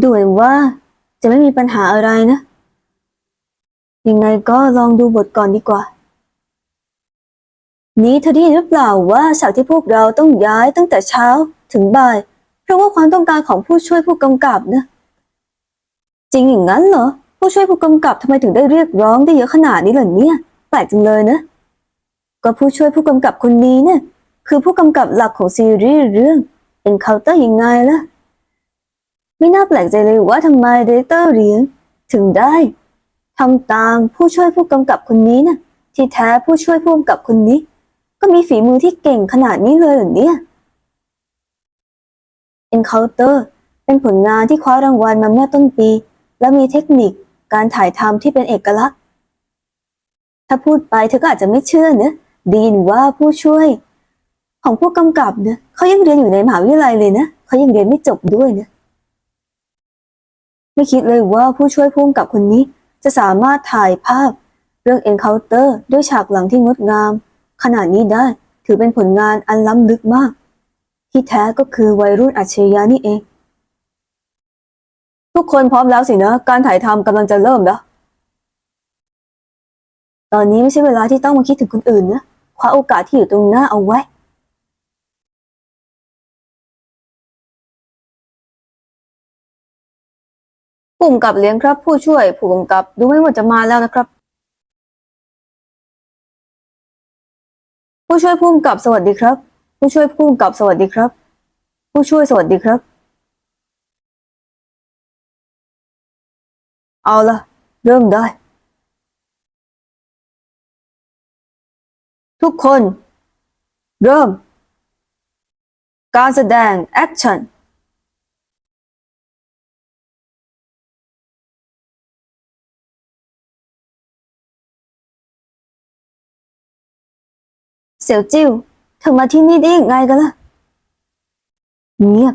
ดูเหมือนว่าจะไม่มีปัญหาอะไรนะ ยังไงก็ลองดูบทก่อนดีกว่า นี้เธอได้ยินหรือเปล่าว่าฉากที่พวกเราต้องย้ายตั้งแต่เช้าถึงบ่าย เพราะว่าความต้องการของผู้ช่วยผู้กำกับนะ จริงอย่างนั้นเหรอ ผู้ช่วยผู้กำกับทำไมถึงได้เรียกร้องได้เยอะขนาดนี้ล่ะเนี่ย แปลกจังเลยนะ ก็ผู้ช่วยผู้กำกับคนนี้เนี่ย คือผู้กำกับหลักของซีรีส์เรื่อง Encounter ยังไงล่ะ ไม่น่าแปลกใจเลยว่าทำไมดีเรคเตอร์เหรียญถึงได้ทำตามผู้ช่วยผู้กำกับคนนี้นะที่แท้ผู้ช่วยผู้กำกับคนนี้ ก็มีฝีมือที่เก่งขนาดนี้เลยเหรอเนี่ย Encounter เป็นผลงานที่คว้ารางวัลมาเมื่อต้นปี และมีเทคนิคการถ่ายทำที่เป็นเอกลักษณ์ ถ้าพูดไปเธอก็อาจจะไม่เชื่อนะด้ยินว่าผู้ช่วย ของผู้กำกับเนี่ยเขายังเรียนอยู่ในมหาวิทยาลัยเลยนะเขายังเรียนไม่จบด้วยนะ ไม่คิดเลยว่าผู้ช่วยผู้กำกับคนนี้ จะสามารถถ่ายภาพ เรื่อง Encounter ด้วยฉากหลังที่งดงาม ขนาดนี้ได้ถือเป็นผลงานอันล้ำลึกมาก ที่แท้ก็คือวัยรุ่นอัจฉริยะนี่เอง ทุกคนพร้อมแล้วสินะ การถ่ายทำกำลังจะเริ่มแล้ว ตอนนี้ไม่ใช่เวลาที่ต้องมาคิดถึงคนอื่นนะคว้าโอกาสที่อยู่ตรงหน้าเอาไว้ ผู้กำกับเลี้ยงครับ ผู้ช่วยผู้กำกับดูไม่ว่าจะมาแล้วนะครับ ผู้ช่วยผู้กำกับสวัสดีครับ ผู้ช่วยผู้กำกับสวัสดีครับ ผู้ช่วยสวัสดีครับ เอาละเริ่มได้ ทุกคน เริ่ม การแสดงแอคชั่น เสี่ยวจิ้วเธอมาที่นี่ได้ยังไงกันล่ะ เงียบ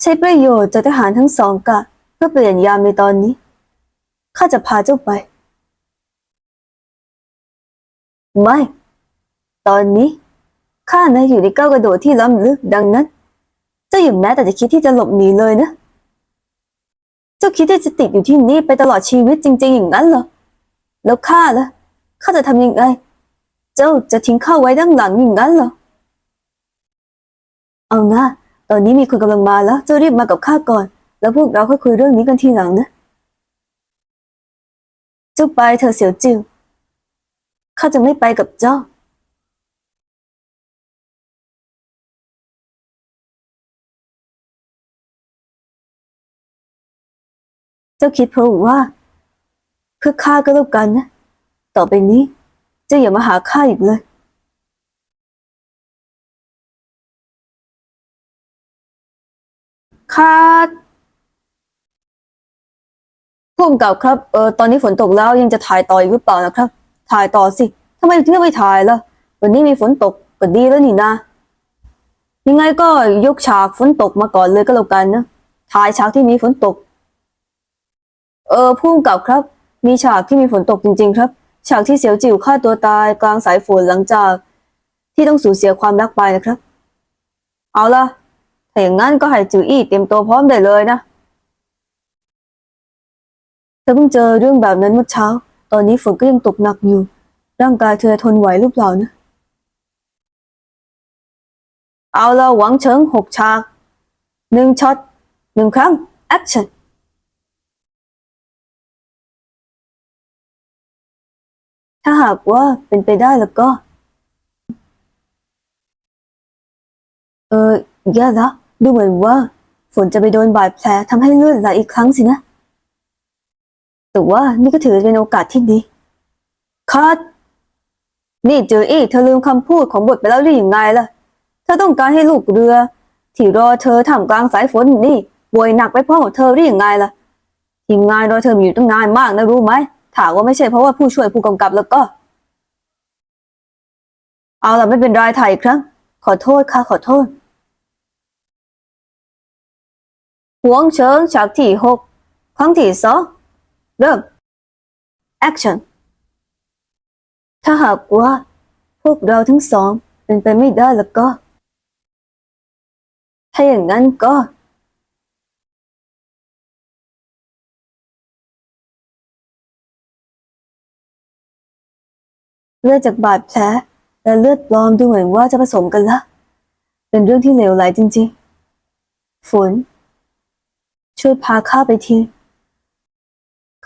ใช้ประโยชน์จากทหารทั้งสองกะเพื่อเปลี่ยนยามในตอนนี้ ข้าจะพาเจ้าไป ไม่ ตอนนี้ข้านะอยู่ในก้าวกระโดดที่ล้ำลึกดังนั้น เจ้าอย่าแม้แต่จะคิดที่จะหลบหนีเลยนะ เจ้าคิดที่จะติดอยู่ที่นี่ไปตลอดชีวิตจริง ๆ อย่างนั้นเหรอ แล้วข้าล่ะ ข้าจะทำยังไง เจ้าจะทิ้งข้าไว้ด้านหลังอย่างนั้นเหรอ เอานะตอนนี้มีคนกำลังมาแล้ว เจ้ารีบมากับข้าก่อน แล้วพวกเราค่อยคุยเรื่องนี้กันทีหลังนะ เจ้าไปเถอเสียวจิวข้าจะไม่ไปกับเจ้าเจ้าคิดเพราะว่าเพื่อข้าก็แล้วกันนะ ต่อไปนี้เจ้าอย่ามาหาข้าอีกเลย ข้าผู้กำกับครับ เออตอนนี้ฝนตกแล้วยังจะถ่ายต่ออีกหรือเปล่านะครับ ถ่ายต่อสิทำไมถึงไม่ถ่ายล่ะ วันนี้มีฝนตกก็ดีแล้วนี่นะยังไงก็ยกฉากฝนตกมาก่อนเลยก็แล้วกันนะ ถ่ายฉากที่มีฝนตก เออผู้กำกับครับ มีฉากที่มีฝนตกจริง ๆ ครับ ฉากที่เสียวจิ๋วฆ่าตัวตายกลางสายฝนหลังจาก ที่ต้องสูญเสียความรักไปนะครับ เอาล่ะถ้าอย่างนั้นก็ให้จิ๋วอี้เตรียมตัวพร้อมได้เลยนะเธอเพิ่งเจอเรื่องแบบนั้นเมื่อเช้า ตอนนี้ฝนก็ยังตกหนักอยู่ ร่างกายเธอทนไหวหรือเปล่านะ เอาละหวังเฉิงหกฉากหนึ่งช็อตหนึ่งครั้งแอคชั่น ถ้าหากว่าเป็นไปได้แล้วก็ เออแย่แล้วดูเหมือนว่า ฝนจะไปโดนบาดแผลทำให้เลือดไหลอีกครั้งสินะ แต่ว่านี่ก็ถือเป็นโอกาสที่ดีคัดนี่เจออี้เธอลืมคำพูดของบทไปแล้วหรือยังไงล่ะเธอต้องการให้ลูกเรือ ที่รอเธอท่ามกลางสายฝนนี่ป่วยหนักไปพราะของเธอหรือยังไงล่ะทีมงานรอเธออยู่ตั้งนานมากนะรู้ไหม ถามว่าไม่ใช่เพราะว่าผู้ช่วยผู้กำกับแล้วก็ เอาล่ะไม่เป็นไรถ่ายอีกครั้ง ขอโทษค่ะขอโทษหวงเฉิงฉากที่หกครั้งที่สองเริ่ม action ถ้าหากว่าพวกเราทั้งสองเป็นไปไม่ได้แล้วก็แทาอย่างนั้นก็ เลือดจากบาดแผลและเลือดปลอมดูเหมือนว่าจะผสมกันละ เป็นเรื่องที่เลวร้ายจริงๆ ฝน ช่วยพาข้าไปที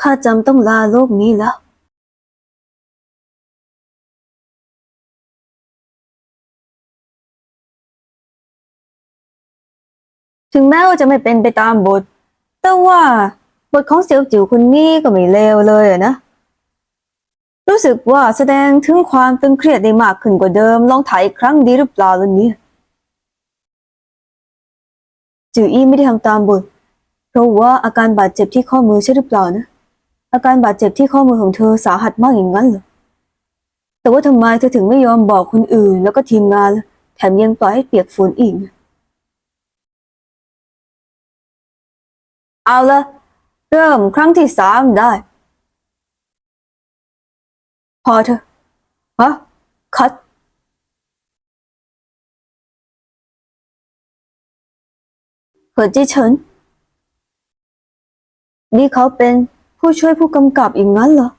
ข้าจำต้องลาโลกนี้แล้วถึงแม้ว่าจะไม่เป็นไปตามบท แต่ว่าบทของเสี่ยวจิ๋วคนนี้ก็ไม่เลวเลยอะนะ รู้สึกว่าแสดงถึงความตึงเครียดได้มากขึ้นกว่าเดิม ลองถ่ายอีกครั้งดีหรือเปล่าล่ะเนี่ยจืออี้ไม่ได้ทำตามบทเพราะว่าอาการบาดเจ็บที่ข้อมือใช่หรือเปล่านะ อาการบาดเจ็บที่ข้อมือของเธอสาหัสมากอย่างนั้นเหรอ แต่ว่าทำไมเธอถึงไม่ยอมบอกคนอื่น แล้วก็ทีมงาน แถมยังปล่อยให้เปียกฝนอีก เอาละเริ่มครั้งที่สามได้ พอเถอะฮะคัดเหอจีเฉินนี่เขาเป็นผู้ช่วยผู้กำกับอีกงั้นเหรอ